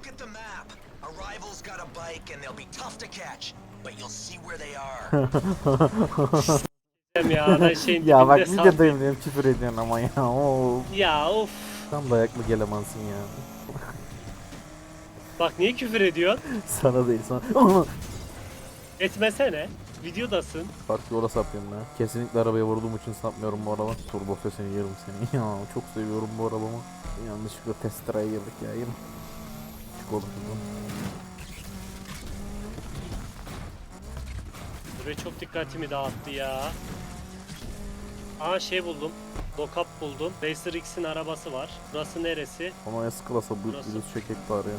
Look at the map. Arrival's got a bike and they'll be tough to catch, but you'll see where they are. Ya ben şeyin ya bak dibinde sal- videodayım diyorum küfür ediyorsun ama ya. Oo. Ya of. Tam dayaklı gelemansın ya. Bak niye küfür ediyorsun? Sana değil sana. Etmesene. Videodasın. Farklı yola sapıyorum ya. Kesinlikle arabaya vurduğum için sapmıyorum bu araba. Turbo sesini yerim seni. Ya çok seviyorum bu arabamı. Yanlışlıkla testereye girdik ya. Yine. Şuradan. Buraya çok dikkatimi dağıttı ya. Aa şey buldum. Lockup buldum. Racer X'in arabası var. Burası neresi? Ama S klasa bu Burası. virüs çekek bari ya.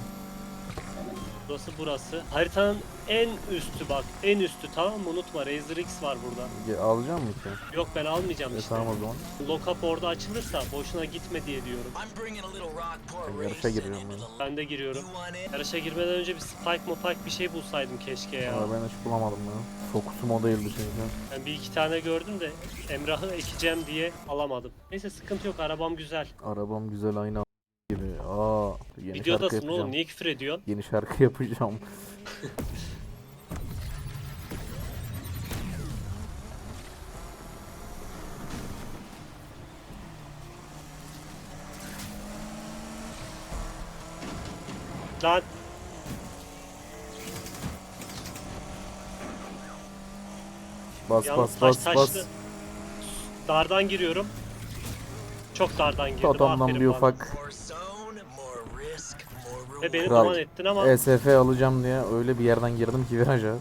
Burası burası. Haritanın en üstü bak. En üstü tamam mı? Unutma Razer X var burada. Ge- Alacak mısın ki? Yok ben almayacağım E işte. tamam o zaman. Lockup orada açılırsa boşuna gitme diye diyorum. I'm bringing a little Rockport Ben yarışa racing giriyorum the Ben de giriyorum. You want? Yarışa girmeden önce bir spike mopike bir şey bulsaydım keşke ya. Ama ben hiç bulamadım ya. Fokusum o değildi çünkü. Ben bir iki tane gördüm de Emrah'ı ekeceğim diye alamadım. Neyse sıkıntı yok arabam güzel. Arabam güzel aynı yeni şarkı Videodasın yapacağım. oğlum niye küfür ediyorsun? Yeni şarkı yapacağım. Lan Bas yalnız bas taş bas taşlı. bas. Dardan giriyorum. Çok dardan girdim. Adamdan aferin bir bana. ufak Ve beni. Kral. duman ettin ama ESF alacağım diye öyle bir yerden girdim ki viraja.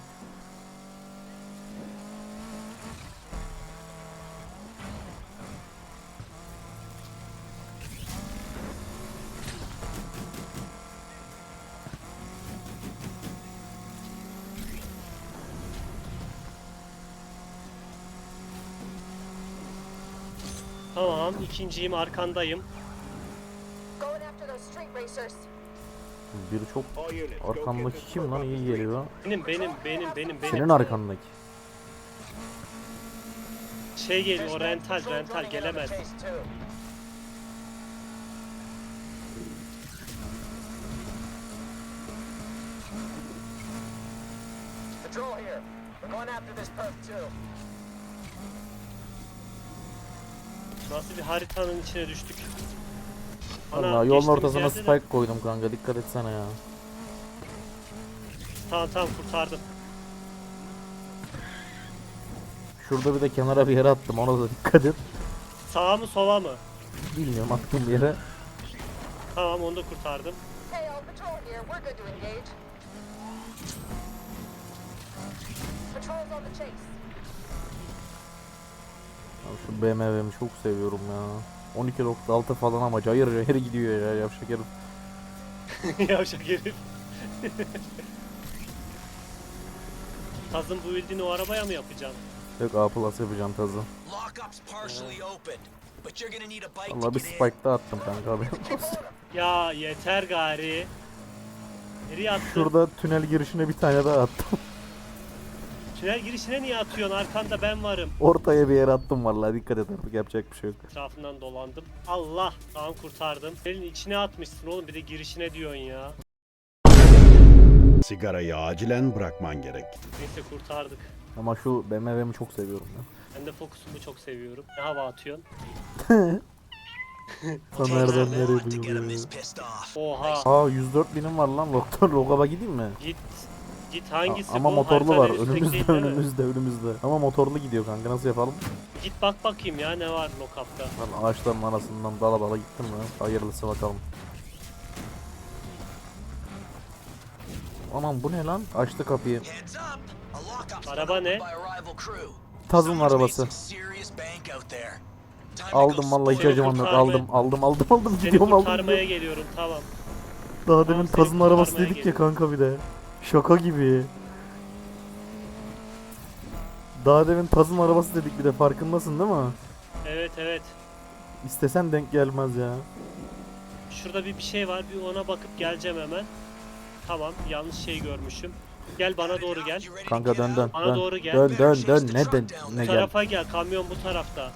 tamam ikinciyim arkandayım. Going after those street racers. Biri çok arkamdaki kim lan iyi geliyor. Benim benim benim benim benim. Senin arkandaki. Şey geliyor o rental rental gelemez. chase too. Patrol here. We're going after this perp too. Nasıl bir haritanın içine düştük. Ana, Allah yolun ortasına yerde de- spike koydum kanka dikkat etsene ya. Tamam tamam kurtardım. Şurada bir de kenara bir yere attım ona da dikkat et. Sağa mı sola mı? Bilmiyorum attığım bir yere. Tamam onu da kurtardım. Abi şu BMW'mi çok seviyorum ya. 12.6 falan ama cayır cayır gidiyor ya yavşak herif. Yavşak herif. Kazın bu bildiğini o arabaya mı yapacaksın? Yok A plus yapacağım tazı. Lockup's partially opened, but you're gonna need a bike Allah to bir get in. spike da attım kanka abi. Ya yeter gari. Nereye attın? Şurada tünel girişine bir tane daha attım. Tünel girişine niye atıyorsun? Arkanda ben varım. Ortaya bir yere attım vallahi dikkat et artık yapacak bir şey yok. Etrafından dolandım. Allah! Tamam kurtardım. Elin içine atmışsın oğlum bir de girişine diyorsun ya. Sigarayı acilen bırakman gerek. Neyse kurtardık. Ama şu BMW'mi çok seviyorum ya. Ben de Focus'umu çok seviyorum. Ne hava atıyorsun? Sen nereden nereye duyuyor. Oha! Aa 104 binim var lan Loktor Logaba gideyim mi? Git. Git hangisi Ama bu? motorlu Haritanın var önümüzde mi? önümüzde önümüzde. Ama motorlu gidiyor kanka nasıl yapalım? Git bak bakayım ya ne var lockup'ta. Ben ağaçların arasından dala dala gittim ya. Hayırlısı bakalım. Aman bu ne lan? Açtı kapıyı. Araba ne? Tazın arabası. Aldım vallahi hiç spoil acımam yok. kurtarmaya- Aldım aldım aldım aldım Seni gidiyorum aldım. kurtarmaya gidiyorum. tamam. Daha demin seni tazın arabası kurtarmaya dedik ya kanka bir de. Şaka gibi. Daha demin tazın arabası dedik bir de farkındasın değil mi? Evet evet. İstesen denk gelmez ya. Şurada bir bir şey var. Bir ona bakıp geleceğim hemen. Tamam yanlış şey görmüşüm. Gel bana doğru gel. Kanka dön dön Bana dön doğru gel. dön dön dön ne dön Bu ne gel. tarafa gel. Kamyon bu tarafta.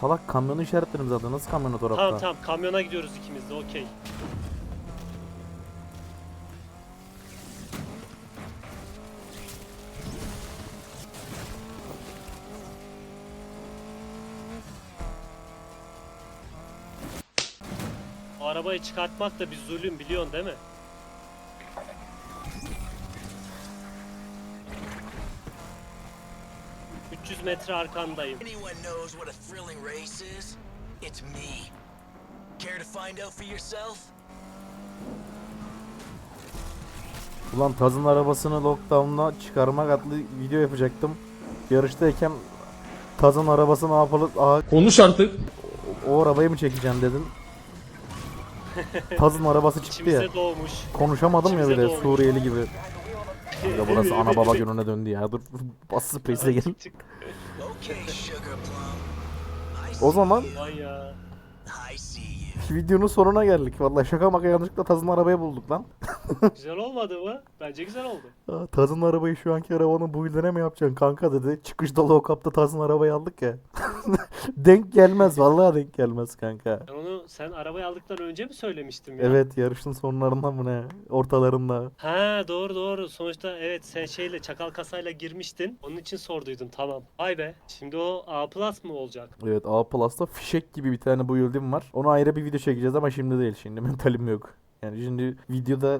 Salak kamyonu işaretledim zaten nasıl kamyon o tarafta? Tamam tamam kamyona gidiyoruz ikimiz de okey. Arabayı çıkartmak da bir zulüm biliyorsun değil mi? ...300 metre arkandayım. Anyone knows what a thrilling race is? It's me. Care to find out for yourself? Ulan Taz'ın arabasını lockdown'la çıkarmak adlı video yapacaktım. Yarıştayken Taz'ın arabası ne yapalım? Aa, Konuş artık. o, o arabayı mı çekeceğim dedin? Taz'ın arabası çıktı ya. İçimize doğmuş. Konuşamadım ya içimize bile doğmuş. Suriyeli gibi. Ya burası ana baba gününe döndü ya. Dur bas space'e gel. Çık. Okay, Sugar Plum. I see O zaman ya. Videonun sonuna geldik. Vallahi şaka maka yanlışlıkla Taz'ın arabayı bulduk lan. Güzel olmadı mı? Bence güzel oldu. Taz'ın arabayı şu anki arabanın bu yüzüne mi yapacaksın kanka dedi. Çıkışta low kapta Taz'ın arabayı aldık ya. denk gelmez vallahi denk gelmez kanka. Ben onu sen arabayı aldıktan önce mi söylemiştim ya? Evet yarışın sonlarında mı ne? Ortalarında. Ha doğru doğru. Sonuçta evet sen şeyle çakal kasayla girmiştin. Onun için sorduydum tamam. Vay be. Şimdi o A Plus mı olacak? Evet A Plus'ta fişek gibi bir tane bu yıldırım var. Onu ayrı bir video çekeceğiz ama şimdi değil. Şimdi mentalim yok. Yani şimdi videoda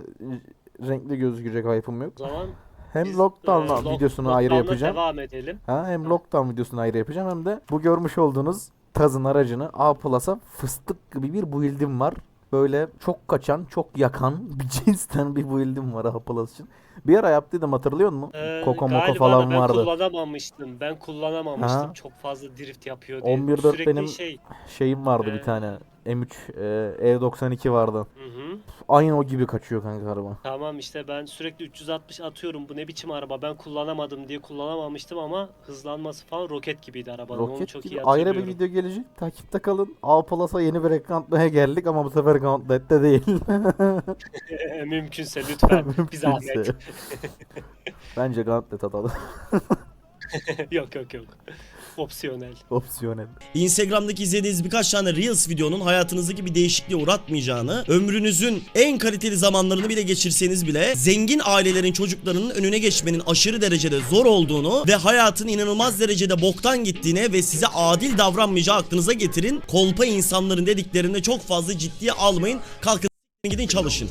renkli gözükecek hype'ım yok. O zaman Hem biz, lockdown e, lock- videosunu ayrı lockdown'a yapacağım. devam edelim. Ha, hem lockdown videosunu ayrı yapacağım hem de bu görmüş olduğunuz Taz'ın aracını A Plus'a fıstık gibi bir build'im var. Böyle çok kaçan, çok yakan bir cinsten bir build'im var A Plus için. Bir ara yaptıydım hatırlıyor musun? Ee, Koko moko falan ben vardı. kullanamamıştım. Ben kullanamamıştım. Ha. Çok fazla drift yapıyor diye. 11.4 Sürekli benim- şey. Şeyim vardı Ee, bir tane. M3 e, E92 vardı. Hı hı. Aynı o gibi kaçıyor kanka araba. Tamam işte ben sürekli 360 atıyorum. Bu ne biçim araba? Ben kullanamadım diye kullanamamıştım ama hızlanması falan roket gibiydi arabanın. Onu Roket çok gibi iyi ayrı bir video gelecek. Takipte kalın. A Plus'a yeni bir ekranlamaya geldik ama bu sefer Gauntlet'te değil. Mümkünse lütfen bir zahmet. Mümkünse. Bence Gauntlet atalım. yok yok yok. Opsiyonel. Opsiyonel. Instagram'daki izlediğiniz birkaç tane Reels videonun hayatınızdaki bir değişikliğe uğratmayacağını, ömrünüzün en kaliteli zamanlarını bile geçirseniz bile zengin ailelerin çocuklarının önüne geçmenin aşırı derecede zor olduğunu ve hayatın inanılmaz derecede boktan gittiğine ve size adil davranmayacağı aklınıza getirin. Kolpa insanların dediklerinde çok fazla ciddiye almayın. Kalkın gidin çalışın.